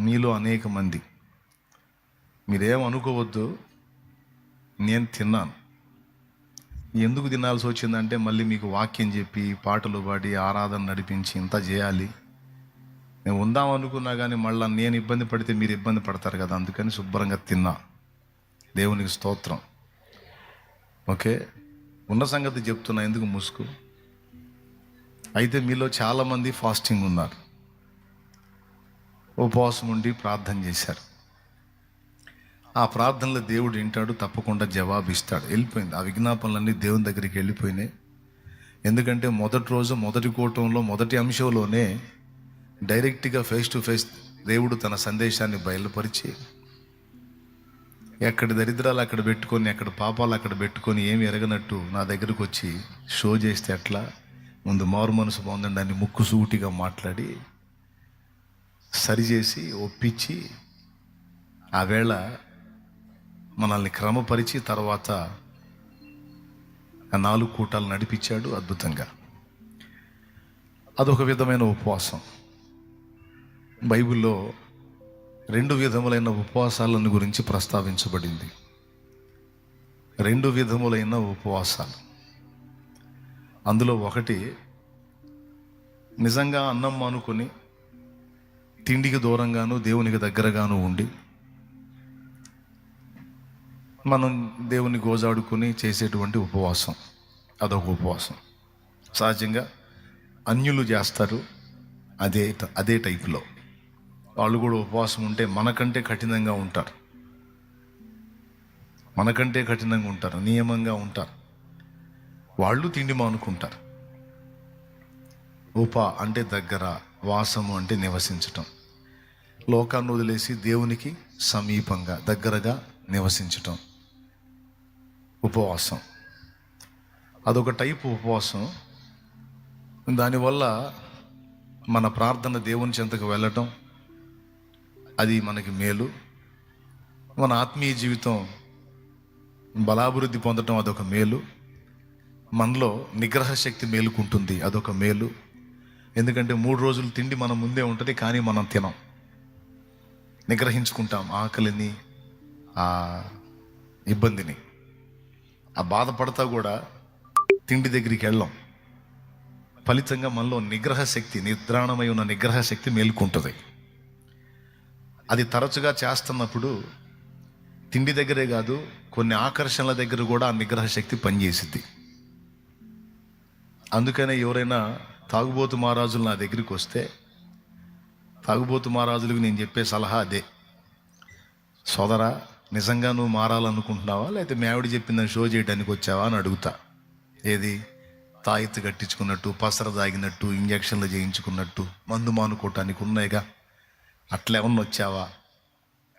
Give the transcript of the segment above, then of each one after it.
మీలో అనేక మంది. మీరేం అనుకోవద్దు నేను తిన్నాను. ఎందుకు తినాల్సి వచ్చిందంటే మళ్ళీ మీకు వాక్యం చెప్పి పాటలు పాడి ఆరాధన నడిపించి ఇంత చేయాలి. నేను ఉందాం అనుకున్నా కానీ మళ్ళీ నేను ఇబ్బంది పడితే మీరు ఇబ్బంది పడతారు కదా అందుకని శుభ్రంగా తిన్నా. దేవునికి స్తోత్రం. ఓకే? ఉన్న సంగతి చెప్తున్నా ఎందుకు ముసుగు? అయితే మీలో చాలామంది ఫాస్టింగ్ ఉన్నారు. ఉపవాసం ఉండి ప్రార్థన చేశారు. ఆ ప్రార్థనలో దేవుడు వింటాడు తప్పకుండా జవాబు ఇస్తాడు వెళ్ళిపోయింది. ఆ విజ్ఞాపనలన్నీ దేవుని దగ్గరికి వెళ్ళిపోయినాయి. ఎందుకంటే మొదటి రోజు మొదటి కూటంలో మొదటి అంశంలోనే డైరెక్ట్గా ఫేస్ టు ఫేస్ దేవుడు తన సందేశాన్ని బయలుపరిచి ఎక్కడ దరిద్రాలు అక్కడ పెట్టుకొని ఎక్కడ పాపాలు అక్కడ పెట్టుకొని ఏమి ఎరగనట్టు నా దగ్గరకు వచ్చి షో చేస్తే ఎట్లా? ముందు మారు మనసు పొందండి అని ముక్కు సూటిగా మాట్లాడి సరిచేసి ఒప్పించి ఆ వేళ మనల్ని క్రమపరిచి తర్వాత నాలుగు కూటాలు నడిపించాడు అద్భుతంగా. అదొక విధమైన ఉపవాసం. బైబిల్లో రెండు విధములైన ఉపవాసాలను గురించి ప్రస్తావించబడింది. రెండు విధములైన ఉపవాసాలు. అందులో ఒకటి నిజంగా అన్నం మానుకొని తిండికి దూరంగాను దేవునికి దగ్గరగాను ఉండి మనం దేవుని గోజాడుకుని చేసేటువంటి ఉపవాసం. అదొక ఉపవాసం. సహజంగా అన్యులు చేస్తారు అదే అదే టైపులో. వాళ్ళు కూడా ఉపవాసం ఉంటే మనకంటే కఠినంగా ఉంటారు. మనకంటే కఠినంగా ఉంటారు నియమంగా ఉంటారు. వాళ్ళు తిండి మానుకుంటారు. ఉప అంటే దగ్గర వాసము అంటే నివసించటం. లోకాన్ని వదిలేసి దేవునికి సమీపంగా దగ్గరగా నివసించటం. ఉపవాసం. అదొక టైపు ఉపవాసం. దానివల్ల మన ప్రార్థన దేవుని చెంతకు వెళ్ళటం అది మనకి మేలు. మన ఆత్మీయ జీవితం బలాభివృద్ధి పొందటం అదొక మేలు. మనలో నిగ్రహ శక్తి మేలుకుంటుంది అదొక మేలు. ఎందుకంటే మూడు రోజులు తిండి మన ముందే ఉంటుంది కానీ మనం తినం. నిగ్రహించుకుంటాం ఆకలిని ఆ ఇబ్బందిని. ఆ బాధపడతా కూడా తిండి దగ్గరికి వెళ్ళాం. ఫలితంగా మనలో నిగ్రహ శక్తి నిద్రాణమై ఉన్న నిగ్రహ శక్తి మేలుకుంటుంది. అది తరచుగా చేస్తున్నప్పుడు తిండి దగ్గరే కాదు కొన్ని ఆకర్షణల దగ్గర కూడా ఆ నిగ్రహ శక్తి పనిచేసిద్ది. అందుకనే ఎవరైనా తాగుబోతు మహారాజులు నా దగ్గరికి వస్తే తాగుబోతు మహారాజులకు నేను చెప్పే సలహా అదే. సోదరా నిజంగా నువ్వు మారాలనుకుంటున్నావా? లేకపోతే మేవిడ చెప్పిందని షో చేయడానికి వచ్చావా అని అడుగుతా. ఏది? తాయెత్తు కట్టించుకున్నట్టు పసర తాగినట్టు ఇంజక్షన్లు చేయించుకున్నట్టు మందు మానుకోవటానికి ఉన్నాయిగా. అట్లేమన్నా వచ్చావా?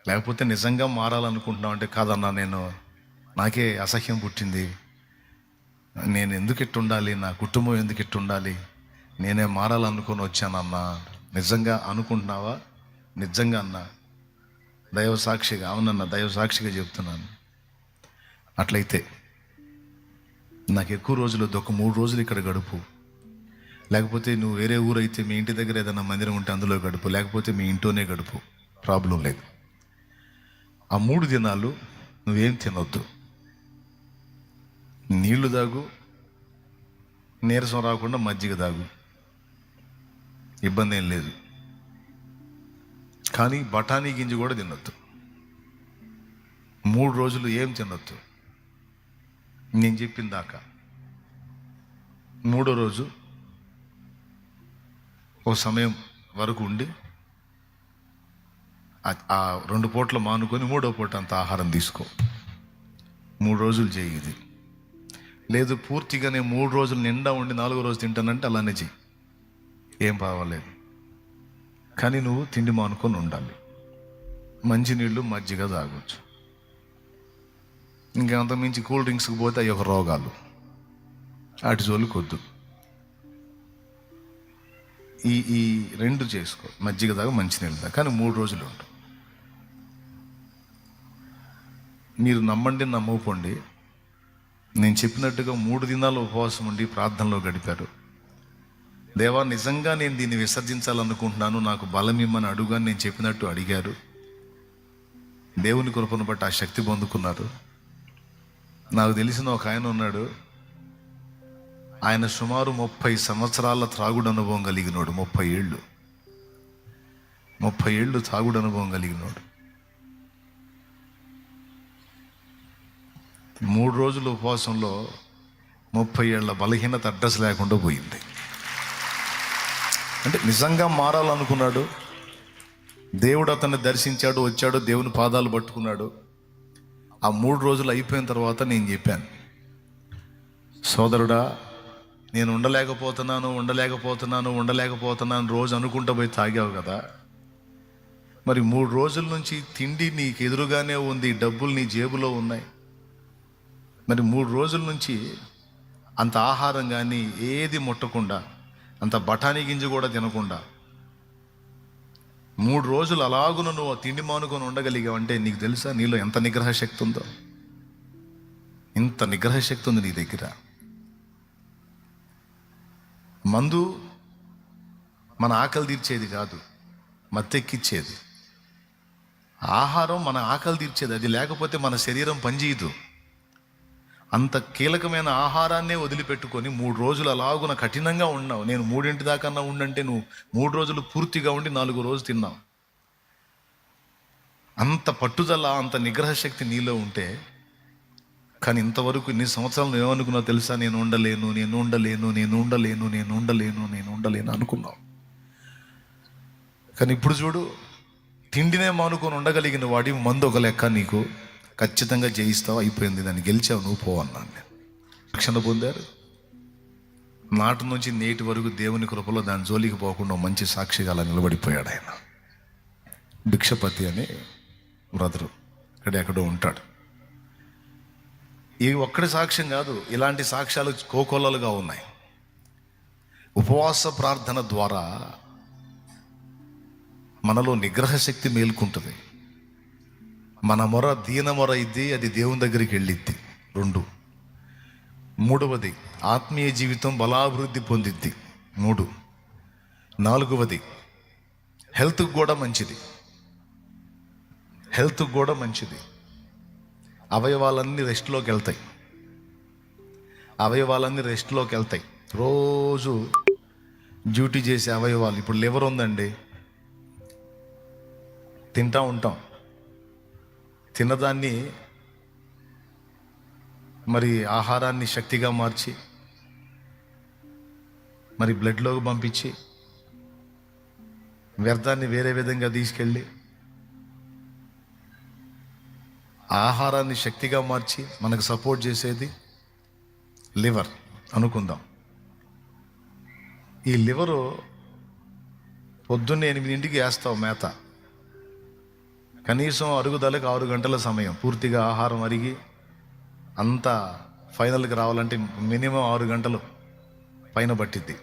లేకపోతే నిజంగా మారాలనుకుంటున్నావు అంటే కాదన్నా నేను నాకే అసహ్యం పుట్టింది. నేను ఎందుకు ఇట్టుండాలి? నా కుటుంబం ఎందుకు ఇట్టుండాలి? నేనే మారాలనుకొని వచ్చానన్నా. నిజంగా అనుకుంటున్నావా? నిజంగా అన్నా. దైవ సాక్షిగా అవునన్నా దైవ సాక్షిగా చెప్తున్నాను. అట్లయితే నాకు ఎక్కువ రోజులు ఒక మూడు రోజులు ఇక్కడ గడుపు. లేకపోతే నువ్వు వేరే ఊరు అయితే మీ ఇంటి దగ్గర ఏదైనా మందిరం ఉంటే అందులో గడుపు. లేకపోతే మీ ఇంట్లోనే గడుపు. ప్రాబ్లం లేదు. ఆ మూడు దినాలు నువ్వేం తినొద్దు. నీళ్ళు తాగు. నీరసం రాకుండా మజ్జిగ తాగు. ఇబ్బంది ఏం లేదు. కానీ బఠానీ గింజ కూడా తినొద్దు. మూడు రోజులు ఏం తినొద్దు. నేను చెప్పిన దాకా. మూడో రోజు ఓ సమయం వరకు ఉండి ఆ- ఆ రెండు పూటలు మానుకొని మూడో పూట అంత ఆహారం తీసుకో. మూడు రోజులు చేయి ఇది. లేదు పూర్తిగానే మూడు రోజులు నిండా ఉండి నాలుగో రోజు తింటానంటే అలానే చెయ్యి. ఏం పర్వాలేదు కానీ నువ్వు తిండి మానుకొని ఉండాలి. మంచినీళ్ళు మజ్జిగ తాగొచ్చు. ఇంకంత మించి కూల్ డ్రింక్స్కి పోతే అవి ఒక రోగాలు. అటు జోలికొద్దు ఈ ఈ రెండు చేసుకో. మజ్జిగ దాకా మంచినీళ్ళు దాకా కానీ మూడు రోజులు ఉంటాం మీరు నమ్మండి నమ్మకపోండి. నేను చెప్పినట్టుగా మూడు దినాలు ఉపవాసం ఉండి ప్రార్థనలో గడిపారు. దేవా నిజంగా నేను దీన్ని విసర్జించాలనుకుంటున్నాను. నాకు బలం ఇమ్మని అడుగాని నేను చెప్పినట్టు అడిగారు. దేవుని కృపను బట్టి ఆ శక్తి పొందుకున్నారు. నాకు తెలిసిన ఒక ఆయన ఉన్నాడు. ఆయన సుమారు ముప్పై సంవత్సరాల త్రాగుడు అనుభవం కలిగినోడు. ముప్పై ఏళ్ళు. ముప్పై ఏళ్ళు తాగుడు అనుభవం కలిగినోడు. మూడు రోజుల ఉపవాసంలో ముప్పై ఏళ్ళ బలహీనత అడ్రస్ లేకుండా పోయింది. అంటే నిజంగా మారాలనుకున్నాడు. దేవుడు అతన్ని దర్శించాడు వచ్చాడు దేవుని పాదాలు పట్టుకున్నాడు. ఆ మూడు రోజులు అయిపోయిన తర్వాత నేను చెప్పాను. సోదరుడా నేను ఉండలేకపోతున్నాను ఉండలేకపోతున్నాను ఉండలేకపోతున్నాను రోజు అనుకుంటూ పోయి తాగావు కదా. మరి మూడు రోజుల నుంచి తిండి నీకు ఎదురుగానే ఉంది డబ్బులు నీ జేబులో ఉన్నాయి. మరి మూడు రోజుల నుంచి అంత ఆహారం కానీ ఏది ముట్టకుండా అంత బఠానీ గింజ కూడా తినకుండా మూడు రోజులు అలాగున నువ్వు తిండి మానుకొని ఉండగలిగావంటే నీకు తెలుసా నీలో ఎంత నిగ్రహ శక్తి ఉందో? ఇంత నిగ్రహ శక్తి ఉంది నీ దగ్గర. మందు మన ఆకలి తీర్చేది కాదు మత్తెక్కిచ్చేది. ఆహారం మన ఆకలి తీర్చేది అది లేకపోతే మన శరీరం పనిచేయదు. అంత కీలకమైన ఆహారాన్నే వదిలిపెట్టుకొని మూడు రోజులు అలాగున కఠినంగా ఉన్నావు. నేను మూడింటి దాకన్నా ఉండంటే నువ్వు మూడు రోజులు పూర్తిగా ఉండి నాలుగు రోజు తిన్నావు. అంత పట్టుదల అంత నిగ్రహ శక్తి నీలో ఉంటే కానీ ఇంతవరకు ఇన్ని సంవత్సరాలు ఏమనుకున్నా ఏమనుకున్నావు తెలుసా? నేను ఉండలేను నేను ఉండలేను నేను ఉండలేను నేను ఉండలేను నేను ఉండలేను అనుకున్నావు. కానీ ఇప్పుడు చూడు తిండినే మానుకొని ఉండగలిగిన వాడి మందు ఒక లెక్క నీకు. ఖచ్చితంగా జయిస్తావు? అయిపోయింది. దాన్ని గెలిచావు నువ్వు పో అన్నాను నేను. రక్షణ పొందారు. నాటి నుంచి నేటి వరకు దేవుని కృపలో దాని జోలికి పోకుండా మంచి సాక్షిగా అలా నిలబడిపోయాడు ఆయన. భిక్షపతి అని బ్రదరు ఇక్కడ ఎక్కడో ఉంటాడు. ఇవి ఒక్కడి సాక్ష్యం కాదు ఇలాంటి సాక్ష్యాలు కోకొల్లలుగా ఉన్నాయి. ఉపవాస ప్రార్థన ద్వారా మనలో నిగ్రహ శక్తి మేల్కుంటుంది. మన మొర దీన మొర ఇది అది దేవుని దగ్గరికి వెళ్ళిద్ది. రెండు. మూడవది ఆత్మీయ జీవితం బలాభివృద్ధి పొందిద్ది. మూడు. నాలుగవది హెల్త్కి కూడా మంచిది. హెల్త్కి కూడా మంచిది. అవయవాలన్నీ రెస్ట్లోకి వెళ్తాయి. అవయవాలన్నీ రెస్ట్లోకి వెళ్తాయి. రోజు డ్యూటీ చేసే అవయవాలు ఇప్పుడు లివర్ ఉందండి. తింటా ఉంటాం. తిన్నదాన్ని మరి ఆహారాన్ని శక్తిగా మార్చి మరి బ్లడ్లోకి పంపించి వ్యర్థాన్ని వేరే విధంగా తీసుకెళ్ళి ఆహారాన్ని శక్తిగా మార్చి మనకు సపోర్ట్ చేసేది లివర్ అనుకుందాం. ఈ లివరు పొద్దున్నే ఎనిమిదింటికి వేస్తావు మేత. కనీసం అరుగుదలకు ఆరు గంటల సమయం పూర్తిగా ఆహారం అరిగి అంతా ఫైనల్కి రావాలంటే మినిమం ఆరు గంటలు పైన పట్టిద్ది.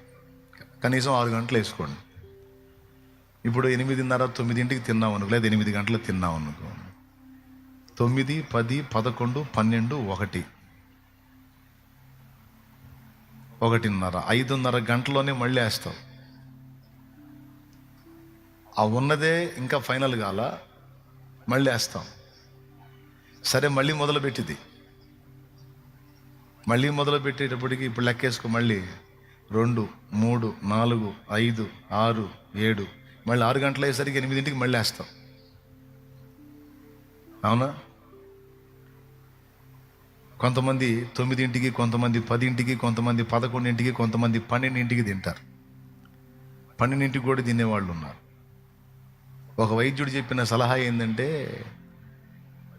కనీసం ఆరు గంటలు వేసుకోండి. ఇప్పుడు ఎనిమిదిన్నర తొమ్మిదింటికి తిన్నాం అనుకో లేదా ఎనిమిది గంటలు తిన్నాం అనుకో. తొమ్మిది పది పదకొండు పన్నెండు ఒకటి. ఒకటిన్నర ఐదున్నర గంటలోనే మళ్ళీ వేస్తావు. ఆ ఉన్నదే ఇంకా ఫైనల్ కాలా. మళ్ళీ వేస్తాం సరే మళ్ళీ మొదలు పెట్టింది మళ్ళీ మొదలు పెట్టేటప్పటికి ఇప్పుడు లెక్కేసుకో మళ్ళీ రెండు మూడు నాలుగు ఐదు ఆరు ఏడు మళ్ళీ ఆరు గంటలు అయ్యేసరికి ఎనిమిదింటికి మళ్ళీ వేస్తాం అవునా? కొంతమంది తొమ్మిదింటికి కొంతమంది పదింటికి కొంతమంది పదకొండింటికి కొంతమంది పన్నెండింటికి తింటారు. పన్నెండింటికి కూడా తినేవాళ్ళు ఉన్నారు. ఒక వైద్యుడు చెప్పిన సలహా ఏంటంటే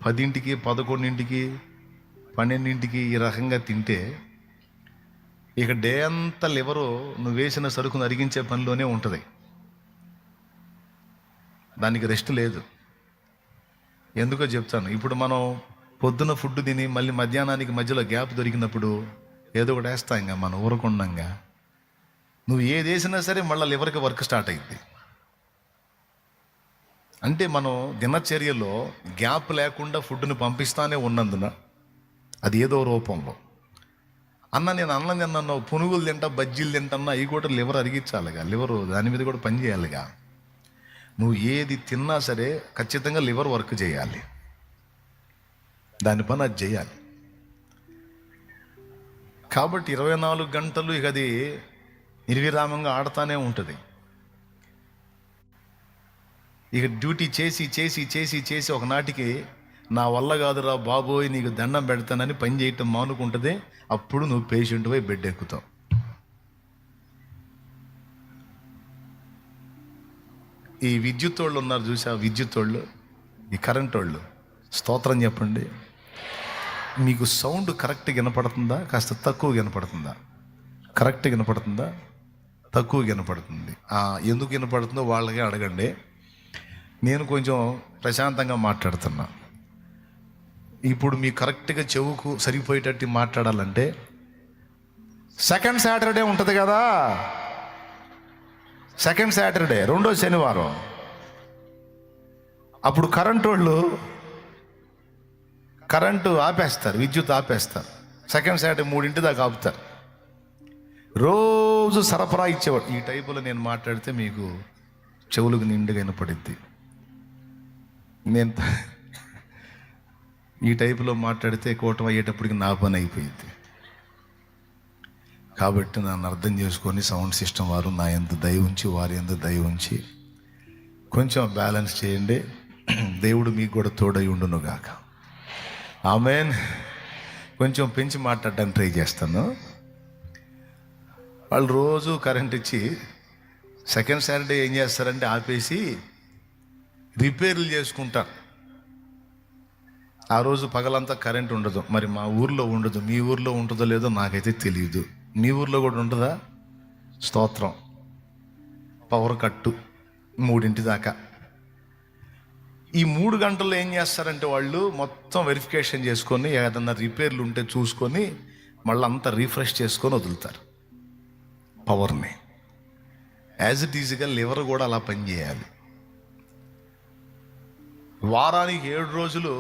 పదింటికి పదకొండింటికి పన్నెండింటికి ఈ రకంగా తింటే ఇక డే అంతా లివరు నువ్వు వేసిన సరుకును అరిగించే పనిలోనే ఉంటుంది. దానికి రెస్ట్ లేదు. ఎందుకో చెప్తాను. ఇప్పుడు మనం పొద్దున ఫుడ్ తిని మళ్ళీ మధ్యాహ్నానికి మధ్యలో గ్యాప్ దొరికినప్పుడు ఏదో ఒకటి వేస్తాం ఇంకా మనం ఊరకుండంగా. నువ్వు ఏది వేసినా సరే మళ్ళీ లివర్కి వర్క్ స్టార్ట్ అయింది అంటే మనం దినచర్యలో గ్యాప్ లేకుండా ఫుడ్ని పంపిస్తానే ఉన్నందున అది ఏదో రూపంలో. అన్న నేను అన్నం తిన్నాను పునుగులు తింటా బజ్జీలు తింటన్నా అవి కూడా లివర్ అరిగించాలిగా. లివర్ దాని మీద కూడా పని చేయాలిగా. నువ్వు ఏది తిన్నా సరే ఖచ్చితంగా లివర్ వర్క్ చేయాలి. దాని పని అది చేయాలి. కాబట్టి ఇరవై నాలుగు గంటలు ఇక అది నిర్విరామంగా ఆడుతూనే ఉంటుంది. ఇక డ్యూటీ చేసి చేసి చేసి చేసి ఒకనాటికి నా వల్ల కాదురా బాబోయ్ నీకు దండం పెడతానని పని చేయటం మానుకుంటుంది. అప్పుడు నువ్వు పేషెంట్ పోయి బెడ్ ఎక్కుతావు. ఈ విద్యుత్ వాళ్ళు ఉన్నారు చూసా విద్యుత్ వాళ్ళు? ఈ కరెంట్ వాళ్ళు? స్తోత్రం చెప్పండి. మీకు సౌండ్ కరెక్ట్ వినపడుతుందా? కాస్త తక్కువ వినపడుతుందా? కరెక్ట్ వినపడుతుందా? తక్కువ వినపడుతుంది. ఎందుకు వినపడుతుందో వాళ్ళకే అడగండి. నేను కొంచెం ప్రశాంతంగా మాట్లాడుతున్నా. ఇప్పుడు మీ కరెక్ట్గా చెవుకు సరిపోయేటట్టు మాట్లాడాలంటే సెకండ్ సాటర్డే ఉంటుంది కదా? సెకండ్ సాటర్డే రెండో శనివారం. అప్పుడు కరెంట్ వాళ్ళు కరెంటు ఆపేస్తారు విద్యుత్ ఆపేస్తారు. సెకండ్ సాటర్డే మూడింటి దాకా ఆపుతారు. రోజు సరఫరా ఇచ్చేవాడు. ఈ టైపులో నేను మాట్లాడితే మీకు చెవులకు నిండుగా వినపడిద్ది. నేను ఈ టైపులో మాట్లాడితే కోటం అయ్యేటప్పటికి నా పని అయిపోయింది. కాబట్టి నన్ను అర్థం చేసుకొని సౌండ్ సిస్టమ్ వారు నా ఎంత దయ ఉంచి వారి ఎంత దయ ఉంచి కొంచెం బ్యాలెన్స్ చేయండి. దేవుడు మీకు కూడా తోడై ఉండును గాక ఆమెన్. కొంచెం పెంచి మాట్లాడడానికి ట్రై చేస్తాను. వాళ్ళు రోజు కరెంట్ ఇచ్చి సెకండ్ సాటర్డే ఏం చేస్తారంటే ఆపేసి రిపేర్లు చేసుకుంటారు. ఆ రోజు పగలంతా కరెంట్ ఉండదు. మరి మా ఊర్లో ఉండదు. మీ ఊర్లో ఉంటుందో లేదో నాకైతే తెలియదు మీ ఊర్లో కూడా ఉంటుందా? స్తోత్రం. పవర్ కట్టు మూడింటి దాకా. ఈ మూడు గంటల్లో ఏం చేస్తారంటే వాళ్ళు మొత్తం వెరిఫికేషన్ చేసుకొని ఏదన్నా రిపేర్లు ఉంటే చూసుకొని మళ్ళీ అంతా రీఫ్రెష్ చేసుకొని వదులుతారు. పవర్ని. యాజ్ ఇట్ ఈజీగా లివర్ కూడా అలా పనిచేయాలి. వారానికి ఏడు రోజులు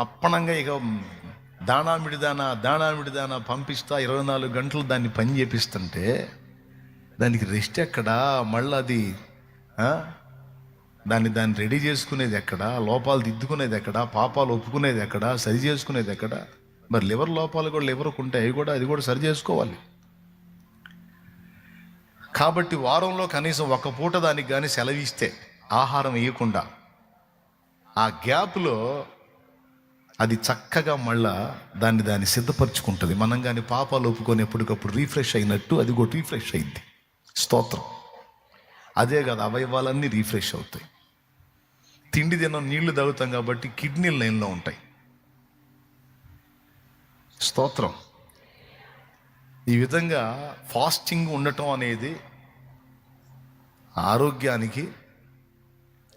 అప్పనంగా ఇక దానా మిడిదానా దానా మిడిదానా పంపిస్తా ఇరవై నాలుగు గంటలు దాన్ని పని చేపిస్తుంటే దానికి రెస్ట్ ఎక్కడా? మళ్ళీ అది దాన్ని దాన్ని రెడీ చేసుకునేది ఎక్కడా? లోపాలు దిద్దుకునేది ఎక్కడ? పాపాలు ఒప్పుకునేది ఎక్కడ? సరి చేసుకునేది ఎక్కడా? మరి లివర్ లోపాలు కూడా లివర్కు ఉంటాయి అవి కూడా అది కూడా సరి చేసుకోవాలి. కాబట్టి వారంలో కనీసం ఒక పూట దానికి కానీ సెలవిస్తే ఆహారం వేయకుండా ఆ గ్యాప్లో అది చక్కగా మళ్ళా దాన్ని దాన్ని సిద్ధపరచుకుంటుంది. మనం కానీ పాపాలు ఒప్పుకొని ఎప్పటికప్పుడు రీఫ్రెష్ అయినట్టు అది కూడా రీఫ్రెష్ అయింది. స్తోత్రం. అదే కాదు అవయవాలన్నీ రీఫ్రెష్ అవుతాయి. తిండి తినం నీళ్ళు తాగుతాం కాబట్టి కిడ్నీ లైన్లో ఉంటాయి. స్తోత్రం. ఈ విధంగా ఫాస్టింగ్ ఉండటం అనేది ఆరోగ్యానికి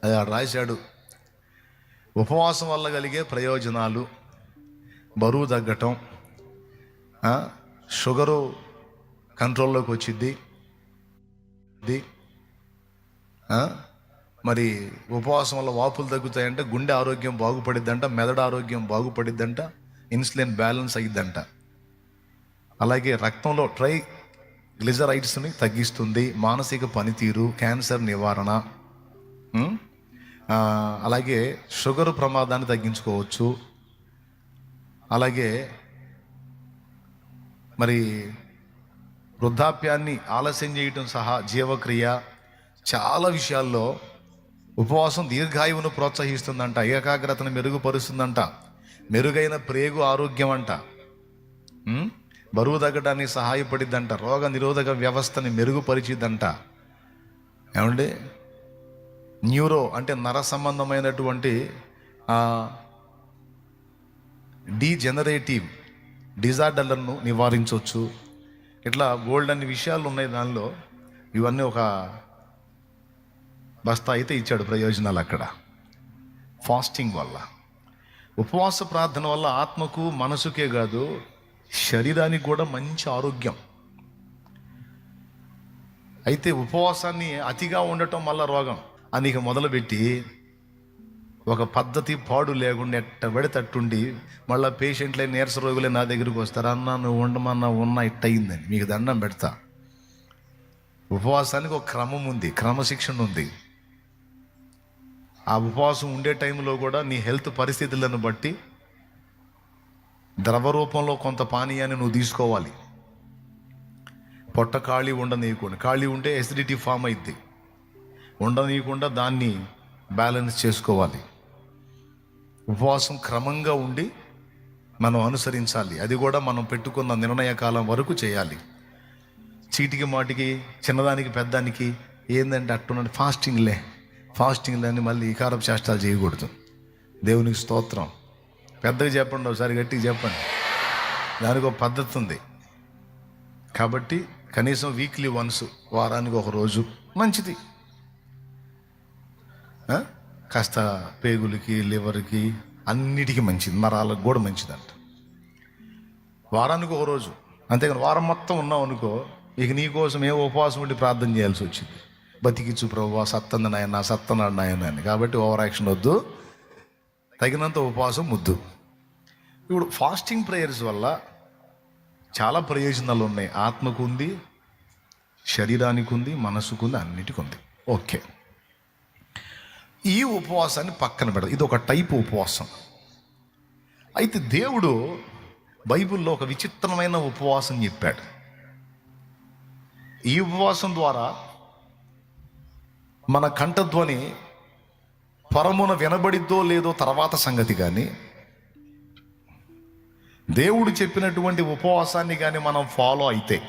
అది రాశాడు ఉపవాసం వల్ల కలిగే ప్రయోజనాలు బరువు తగ్గటం షుగరు కంట్రోల్లోకి వచ్చిద్ది. మరి ఉపవాసం వల్ల వాపులు తగ్గుతాయంట గుండె ఆరోగ్యం బాగుపడిద్దంట మెదడు ఆరోగ్యం బాగుపడిద్దంట ఇన్సులిన్ బ్యాలెన్స్ అయ్యిద్దంట అలాగే రక్తంలో ట్రై గ్లిజరైడ్స్ని తగ్గిస్తుంది మానసిక పనితీరు క్యాన్సర్ నివారణ. అలాగే షుగర్ ప్రమాదాన్ని తగ్గించుకోవచ్చు. అలాగే మరి వృద్ధాప్యాన్ని ఆలస్యం చేయటం సహా జీవక్రియ చాలా విషయాల్లో ఉపవాసం దీర్ఘాయువును ప్రోత్సహిస్తుందంట ఏకాగ్రతను మెరుగుపరుస్తుందంట మెరుగైన ప్రేగు ఆరోగ్యం అంట బరువు తగ్గడానికి సహాయపడిద్దంట రోగ నిరోధక వ్యవస్థని మెరుగుపరిచిద్దంట. ఏమండి? న్యూరో అంటే నర సంబంధమైనటువంటి డీజెనరేటివ్ డిజార్డర్లను నివారించవచ్చు. ఇట్లా గోల్డ్ అన్ని విషయాలు ఉన్నాయి దానిలో. ఇవన్నీ ఒక బస్తా అయితే ఇచ్చాడు ప్రయోజనాలు అక్కడ. ఫాస్టింగ్ వల్ల. ఉపవాస ప్రార్థన వల్ల ఆత్మకు మనసుకే కాదు శరీరానికి కూడా మంచి ఆరోగ్యం. అయితే ఉపవాసాన్ని అతిగా ఉండటం వల్ల రోగం. అని ఇక మొదలుపెట్టి ఒక పద్ధతి పాడు లేకుండా ఎట్ట పడితట్టుండి మళ్ళీ పేషెంట్లే నీరస రోగులే నా దగ్గరికి వస్తారు. అన్న నువ్వు ఉండమన్నా ఉన్నా ఇట్ట అయిందని మీకు దండం పెడతా. ఉపవాసానికి ఒక క్రమం ఉంది క్రమశిక్షణ ఉంది. ఆ ఉపవాసం ఉండే టైంలో కూడా నీ హెల్త్ పరిస్థితులను బట్టి ద్రవ రూపంలో కొంత పానీయాన్ని నువ్వు తీసుకోవాలి. పొట్ట ఖాళీ ఉండనీయకుండా ఖాళీ ఉంటే ఎసిడిటీ ఫామ్ అయింది ఉండనీయకుండా దాన్ని బ్యాలెన్స్ చేసుకోవాలి. ఉపవాసం క్రమంగా ఉండి మనం అనుసరించాలి. అది కూడా మనం పెట్టుకున్న నిర్ణయ కాలం వరకు చేయాలి. చీటికి మాటికి చిన్నదానికి పెద్దానికి ఏంటంటే అట్టున్నది ఫాస్టింగ్లే ఫాస్టింగ్లే అని మళ్ళీ ఇకారపు చేష్టాలు చేయకూడదు. దేవునికి స్తోత్రం. పెద్దగా చెప్పండి ఒకసారి గట్టిగా చెప్పండి. దానికి ఒక పద్ధతి ఉంది. కాబట్టి కనీసం వీక్లీ వన్స్ వారానికి ఒక రోజు మంచిది. కాస్త పేగులకి లివర్కి అన్నిటికీ మంచిది. నరాలకు కూడా మంచిదంట. వారానికి ఒక రోజు. అంతేకాని వారం మొత్తం ఉన్నావు అనుకో ఇక నీ కోసం ఏ ఉపవాసం ఉండి ప్రార్థన చేయాల్సి వచ్చింది? బతికిచ్చు ప్రభు సత్తంది నాయన సత్తనాడు నాయన అని. కాబట్టి ఓవర్ యాక్షన్ వద్దు. తగినంత ఉపవాసం ముద్దు. ఇప్పుడు ఫాస్టింగ్ ప్రేయర్స్ వల్ల చాలా ప్రయోజనాలు ఉన్నాయి. ఆత్మకు ఉంది శరీరానికి ఉంది మనసుకు ఉంది అన్నిటికీ ఉంది ఓకే. ఈ ఉపవాసాన్ని పక్కన పెడదు. ఇది ఒక టైప్ ఉపవాసం. అయితే దేవుడు బైబిల్లో ఒక విచిత్రమైన ఉపవాసం చెప్పాడు. ఈ ఉపవాసం ద్వారా మన కంఠధ్వని పరమున వినబడిద్దో లేదో తర్వాత సంగతి కానీ దేవుడు చెప్పినటువంటి ఉపవాసాన్ని కానీ మనం ఫాలో అయితే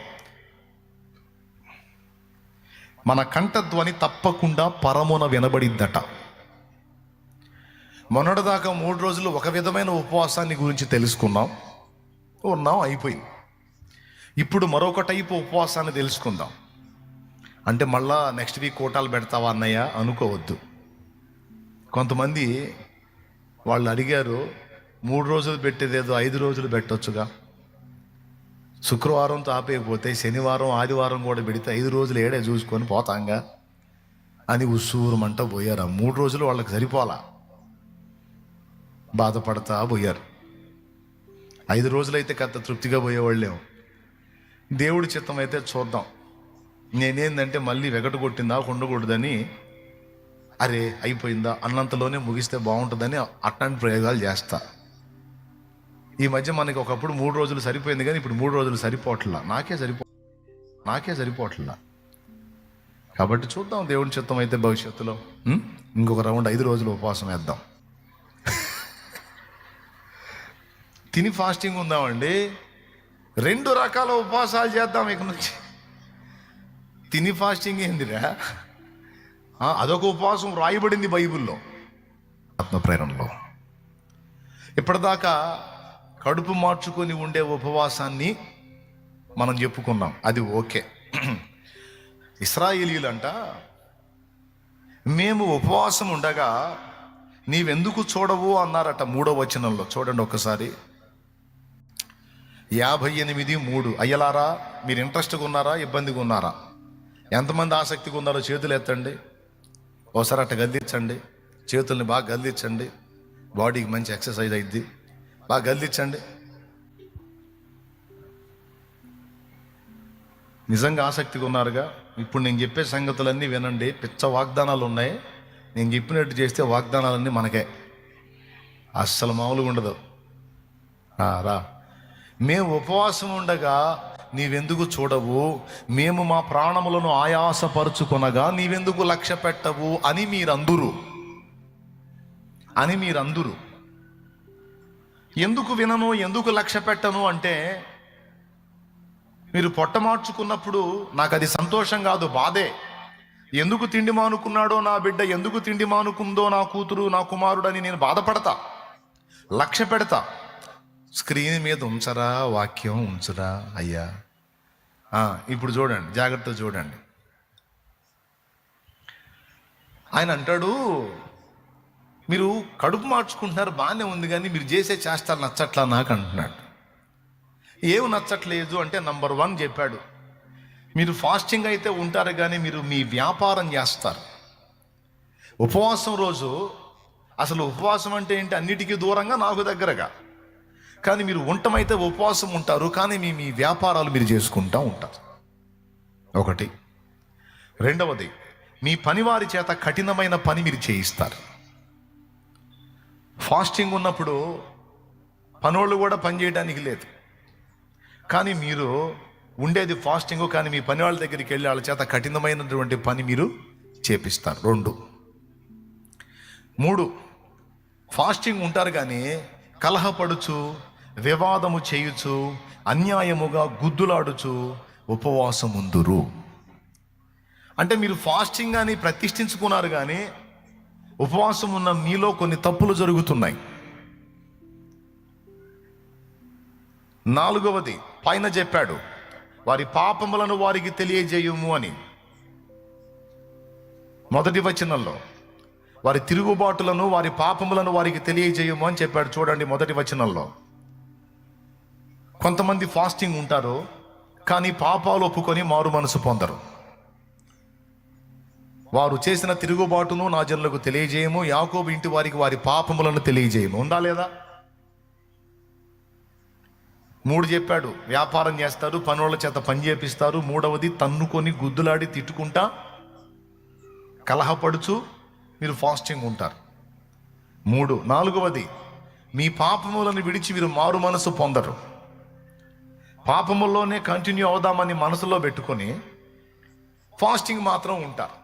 మన కంఠధ్వని తప్పకుండా పరమున వినబడిద్దట. మొన్నటిదాకా మూడు రోజులు ఒక విధమైన ఉపవాసాన్ని గురించి తెలుసుకున్నాం. ఉన్నాం అయిపోయింది. ఇప్పుడు మరొక టైపు ఉపవాసాన్ని తెలుసుకుందాం. అంటే మళ్ళా నెక్స్ట్ వీక్ కోటాలు పెడతావా అన్నయ్య? అనుకోవద్దు. కొంతమంది వాళ్ళు అడిగారు మూడు రోజులు పెట్టేదేదో ఐదు రోజులు పెట్టొచ్చుగా. శుక్రవారంతో ఆపేయకపోతే శనివారం ఆదివారం కూడా పెడితే ఐదు రోజులు ఏడే చూసుకొని పోతాంగా అని ఉస్సూరమంట పోయారు. మూడు రోజులు వాళ్ళకి సరిపోలా. బాధపడతా పోయారు. ఐదు రోజులైతే కథ తృప్తిగా పోయేవాళ్ళేం దేవుడి చిత్తం అయితే చూద్దాం. నేనేందంటే మళ్ళీ వెగట కొట్టిందా కొండకూడదని అరే అయిపోయిందా అన్నంతలోనే ముగిస్తే బాగుంటుందని అట్లాంటి ప్రయోగాలు చేస్తా. ఈ మధ్య మనకి ఒకప్పుడు మూడు రోజులు సరిపోయింది కానీ ఇప్పుడు మూడు రోజులు సరిపోవట్లా. నాకే సరిపో నాకే సరిపోవట్లా. కాబట్టి చూద్దాం దేవుడి చిత్తం అయితే భవిష్యత్తులో ఇంకొక రౌండ్ ఐదు రోజులు ఉపవాసం వేద్దాం. తిని ఫాస్టింగ్ ఉందామండి. రెండు రకాల ఉపవాసాలు చేద్దాం ఇక నుంచి. తిని ఫాస్టింగ్ ఏందిరా? అదొక ఉపవాసం రాయబడింది బైబిల్లో. ఆత్మప్రేరణలో ఇప్పటిదాకా కడుపు మార్చుకొని ఉండే ఉపవాసాన్ని మనం చెప్పుకున్నాం. అది ఓకే. ఇస్రాయేలీలంట మేము ఉపవాసం ఉండగా నీవెందుకు చూడవు? అన్నారట మూడో వచనంలో. చూడండి ఒకసారి యాభై ఎనిమిది మూడు. అయ్యలారా మీరు ఇంట్రెస్ట్గా ఉన్నారా ఇబ్బందిగా ఉన్నారా? ఎంతమంది ఆసక్తిగా ఉన్నారో చేతులు ఎత్తండి. ఒకసారి అట్ట గద్దించండి. చేతుల్ని బాగా గద్దించండి. బాడీకి మంచి ఎక్సర్సైజ్ అయింది బాగా గద్దించండి. నిజంగా ఆసక్తిగా ఉన్నారుగా? ఇప్పుడు నేను చెప్పే సంగతులన్నీ వినండి. పిచ్చ వాగ్దానాలు ఉన్నాయి. నేను చెప్పినట్టు చేస్తే వాగ్దానాలన్నీ మనకే. అస్సలు మామూలుగా ఉండదు. రా. మేము ఉపవాసం ఉండగా నీవెందుకు చూడవు? మేము మా ప్రాణములను ఆయాసపరుచుకొనగా నీవెందుకు లక్ష్య పెట్టవు? అని మీరందురు. అని మీరందురు. ఎందుకు వినను? ఎందుకు లక్ష్య పెట్టను? అంటే మీరు పొట్ట మార్చుకున్నప్పుడు నాకు అది సంతోషం కాదు బాధే. ఎందుకు తిండి మానుకున్నాడో నా బిడ్డ ఎందుకు తిండి మానుకుందో నా కూతురు నా కుమారుడని నేను బాధపడతా. లక్ష్య పెడతా. స్క్రీన్ మీద ఉంచరా వాక్యం ఉంచరా అయ్యా? ఇప్పుడు చూడండి జాగ్రత్త చూడండి. ఆయన అంటాడు మీరు కడుపు మార్చుకుంటున్నారు బాగానే ఉంది కానీ మీరు చేసే చేస్తారు నచ్చట్లా నాకు అంటున్నాడు. ఏమి నచ్చట్లేదు అంటే నంబర్ వన్ చెప్పాడు. మీరు ఫాస్టింగ్ అయితే ఉంటారు కానీ మీరు మీ వ్యాపారం చేస్తారు. ఉపవాసం రోజు అసలు ఉపవాసం అంటే ఏంటి? అన్నిటికీ దూరంగా నాకు దగ్గరగా. కానీ మీరు వంటమైతే ఉపవాసం ఉంటారు కానీ మీ మీ వ్యాపారాలు మీరు చేసుకుంటూ ఉంటారు. ఒకటి. రెండవది మీ పనివారి చేత కఠినమైన పని మీరు చేయిస్తారు. ఫాస్టింగ్ ఉన్నప్పుడు పనోళ్ళు కూడా పని చేయడానికి లేదు. కానీ మీరు ఉండేది ఫాస్టింగ్ కానీ మీ పని వాళ్ళ దగ్గరికి వెళ్ళి వాళ్ళ చేత కఠినమైనటువంటి పని మీరు చేపిస్తారు. రెండు. మూడు. ఫాస్టింగ్ ఉంటారు కానీ కలహపడుచు వివాదము చేయుచు అన్యాయముగా గుద్దులాడుచు ఉపవాసముందురు. అంటే మీరు ఫాస్టింగ్ అని ప్రతిష్ఠించుకున్నారు కానీ ఉపవాసం ఉన్న మీలో కొన్ని తప్పులు జరుగుతున్నాయి. నాలుగవది పైన చెప్పాడు వారి పాపములను వారికి తెలియజేయము అని. మొదటి వచనంలో వారి తిరుగుబాటులను వారి పాపములను వారికి తెలియజేయము అని చెప్పాడు. చూడండి మొదటి వచనంలో. కొంతమంది ఫాస్టింగ్ ఉంటారు కానీ పాపాలు ఒప్పుకొని మారు మనసు పొందరు. వారు చేసిన తిరుగుబాటును నా జనులకు తెలియజేయము యాకోబు ఇంటి వారికి వారి పాపములను తెలియజేయము. ఉందా లేదా? మూడు చెప్పాడు వ్యాపారం చేస్తారు పనుల చేత పని చేపిస్తారు మూడవది తన్నుకొని గుద్దులాడి తిట్టుకుంటా కలహపడుచు మీరు ఫాస్టింగ్ ఉంటారు. మూడు నాలుగవది మీ పాపములను విడిచి మీరు మారు మనసు పొందరు. పాపముల్లోనే కంటిన్యూ అవుదామని మనసులో పెట్టుకొని ఫాస్టింగ్ మాత్రం ఉంటారు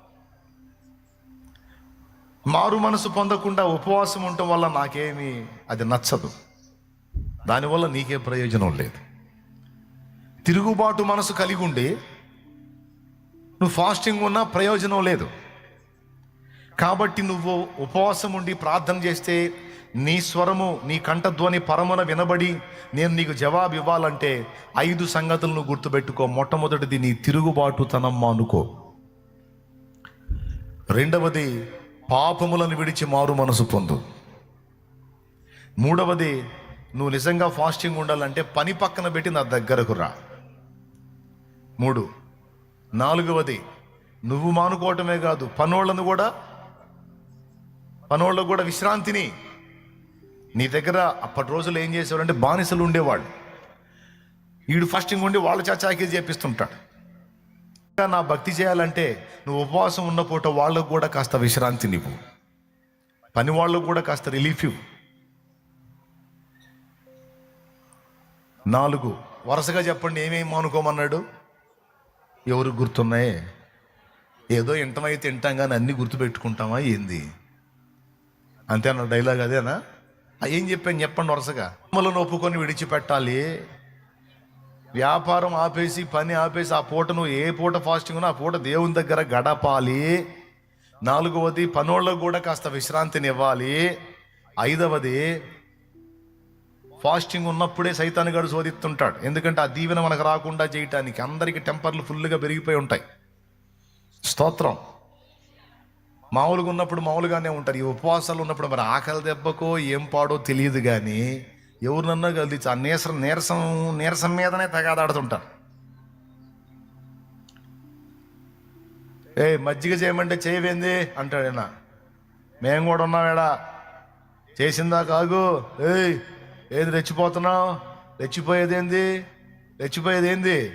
మారు మనసు పొందకుండా ఉపవాసం ఉండటం వల్ల నాకేమి అది నచ్చదు. దానివల్ల నీకే ప్రయోజనం లేదు. తిరుగుబాటు మనసు కలిగి ఉండి నువ్వు ఫాస్టింగ్ ఉన్నా ప్రయోజనం లేదు. కాబట్టి నువ్వు ఉపవాసం ఉండి ప్రార్థన చేస్తే నీ స్వరము నీ కంఠధ్వని పరమున వినబడి నేను నీకు జవాబు ఇవ్వాలంటే ఐదు సంగతులను గుర్తుపెట్టుకో. మొట్టమొదటిది నీ తిరుగుబాటుతనం మానుకో. రెండవది పాపములను విడిచి మారు మనసు పొందు. మూడవది నువ్వు నిజంగా ఫాస్టింగ్ ఉండాలంటే పని పక్కన పెట్టి నా దగ్గరకు రా. మూడు. నాలుగవది నువ్వు మానుకోవటమే కాదు పనోళ్ళను కూడా పనోళ్ళకు కూడా విశ్రాంతిని నీ దగ్గర అప్పటి రోజులు ఏం చేసేవారంటే బానిసలు ఉండేవాళ్ళు. వీడు ఫస్టింగ్ ఉండి వాళ్ళ చాచాకి చేపిస్తుంటాడు. ఇంకా నా భక్తి చేయాలంటే నువ్వు ఉపవాసం ఉన్న పూట వాళ్ళకు కూడా కాస్త విశ్రాంతినివ్వు పని వాళ్ళకు కూడా కాస్త రిలీఫ్ ఇవ్వు. నాలుగు వరుసగా చెప్పండి ఏమేమి అనుకోమన్నాడు ఎవరు గుర్తున్నాయే? ఏదో ఇంటమైతే తింటాం కానీ అన్నీ గుర్తుపెట్టుకుంటామా ఏంది? అంతేనా డైలాగ్ అదేనా? ఏం చెప్పాను చెప్పండి వరుసగా. అమ్మలను ఒప్పుకొని విడిచిపెట్టాలి. వ్యాపారం ఆపేసి పని ఆపేసి ఆ పూట నువ్వు ఏ పూట ఫాస్టింగ్ ఆ పూట దేవుని దగ్గర గడపాలి. నాలుగవది పనోళ్ళకు కూడా కాస్త విశ్రాంతిని ఇవ్వాలి ఐదవది ఫాస్టింగ్ ఉన్నప్పుడే సైతాన్ని గడు శోధిస్తుంటాడు. ఎందుకంటే ఆ దీవెన మనకు రాకుండా చేయటానికి అందరికీ టెంపర్లు ఫుల్గా పెరిగిపోయి ఉంటాయి. స్తోత్రం. మామూలుగా ఉన్నప్పుడు మామూలుగానే ఉంటారు. ఈ ఉపవాసాలు ఉన్నప్పుడు మరి ఆకలి దెబ్బకో ఏం పాడో తెలియదు కానీ ఎవరినన్నా కలిసి ఆ నీరసం నీరసం నీరసం మీదనే తగాదాడుతుంటారు. ఏ మజ్జిగ చేయమంటే చేయవేంది? అంటాడు ఆయన మేము కూడా ఉన్నామేడా చేసిందా కాగు? ఏయ్ ఏది రెచ్చిపోతున్నావు? రెచ్చిపోయేదేంది? రెచ్చిపోయేదేంది?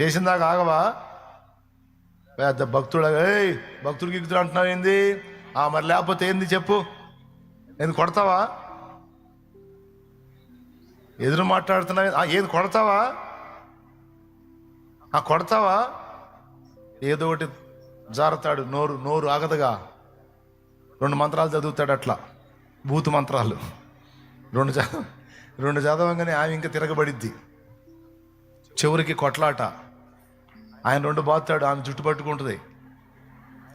చేసిందా కాగవా? పెద్ద భక్తుడు ఏయ్ భక్తుడికి గిక్తుడు అంటున్నావు ఏంది? ఆ మరి లేకపోతే ఏంది చెప్పు. ఏంది కొడతావా? ఎదురు మాట్లాడుతున్నావు ఆ, ఏది కొడతావా? ఆ కొడతావా? ఏదో ఒకటి జారుతాడు నోరు నోరు ఆగదుగా. రెండు మంత్రాలు చదువుతాడు అట్లా భూత మంత్రాలు. రెండు చదవ రెండు చదవంగానే ఆమె ఇంకా తిరగబడిద్ది. చివరికి కొట్లాట. ఆయన రెండు బాతాడు ఆమె జుట్టు పట్టుకుంటుంది.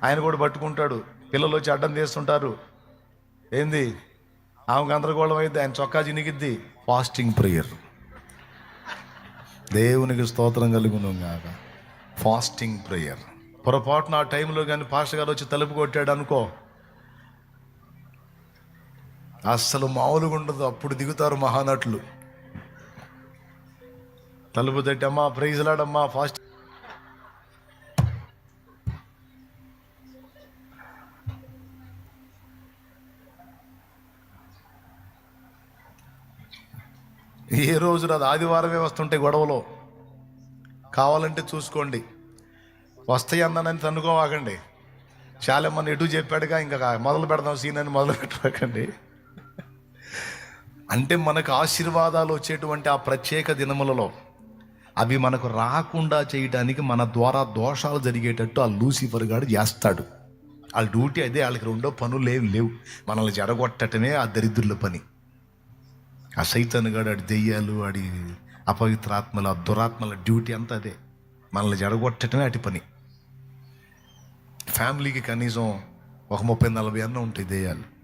ఆయన కూడా పట్టుకుంటాడు. పిల్లలు వచ్చి అడ్డం తీస్తుంటారు. ఏంది? ఆమె గందరగోళం అయితే ఆయన చొక్కా చినిగిద్ది. ఫాస్టింగ్ ప్రేయర్ దేవునికి స్తోత్రం కలుగును కాక ఫాస్టింగ్ ప్రేయర్ పొరపాటున ఆ టైంలో కానీ పాస్టర్ గారు వచ్చి తలుపు కొట్టాడు అనుకో. అస్సలు మామూలుగా ఉండదు అప్పుడు దిగుతారు మహానటులు. తలుపు తట్టమ్మా ప్రైజ్లాడమ్మా ఫాస్ట్ రోజు అది ఆదివారమే వస్తుంటాయి గొడవలో. కావాలంటే చూసుకోండి. వస్తాయి అన్నానని తన్నుకోవాకండి చాలా మన ఎటు చెప్పాడుగా ఇంకా మొదలు పెడదాం సీన్ అని మొదలు పెట్టకండి అంటే మనకు ఆశీర్వాదాలు వచ్చేటువంటి ఆ ప్రత్యేక దినములలో అవి మనకు రాకుండా చేయటానికి మన ద్వారా దోషాలు జరిగేటట్టు ఆ లూసిఫర్ గాడు చేస్తాడు. వాళ్ళ డ్యూటీ అదే వాళ్ళకి రెండో పనులు లేవు లేవు. మనల్ని జరగొట్టటమే ఆ దరిద్రుల పని. ఆ సైతాన్ గాడు ఆడి దెయ్యాలు ఆడి అపవిత్రాత్మల ఆ దురాత్మల డ్యూటీ అంతా అదే. మనల్ని జడగొట్టటమే అటు పని. ఫ్యామిలీకి కనీసం ఒక ముప్పై నలభై అన్న ఉంటాయి దెయ్యాలు.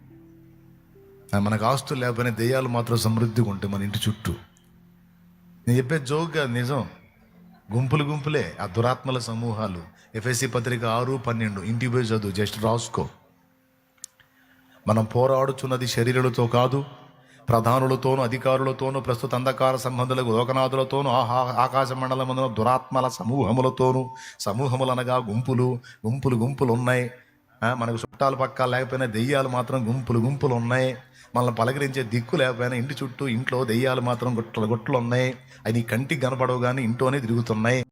మనకు ఆస్తులు లేకపోయినా దెయ్యాలు మాత్రం సమృద్ధిగా ఉంటాయి మన ఇంటి చుట్టూ. నేను చెప్పే జోక్ కాదు నిజం. గుంపులు గుంపులే ఆ దురాత్మల సమూహాలు. ఎఫ్ఎస్సి పత్రిక ఆరు పన్నెండు. ఇంటి పోయి చదువు జస్ట్ రాసుకో. మనం పోరాడుచున్నది శరీరాలతో కాదు ప్రధానులతోనూ అధికారులతోనూ ప్రస్తుత అంధకార సంబంధులకు లోకనాథులతోనూ ఆహా ఆకాశ మండలమున దురాత్మల సమూహములతోనూ సమూహములు అనగా గుంపులు గుంపులు గుంపులు ఉన్నాయి మనకు చుట్టాలు పక్క లేకపోయినా దెయ్యాలు మాత్రం గుంపులు గుంపులు ఉన్నాయి మనల్ని పలకరించే దిక్కు లేకపోయినా ఇంటి చుట్టూ ఇంట్లో దెయ్యాలు మాత్రం గుట్టలు గుట్టలు ఉన్నాయి అవి నీ కంటికి కనపడవు కానీ ఇంట్లోనే తిరుగుతున్నాయి.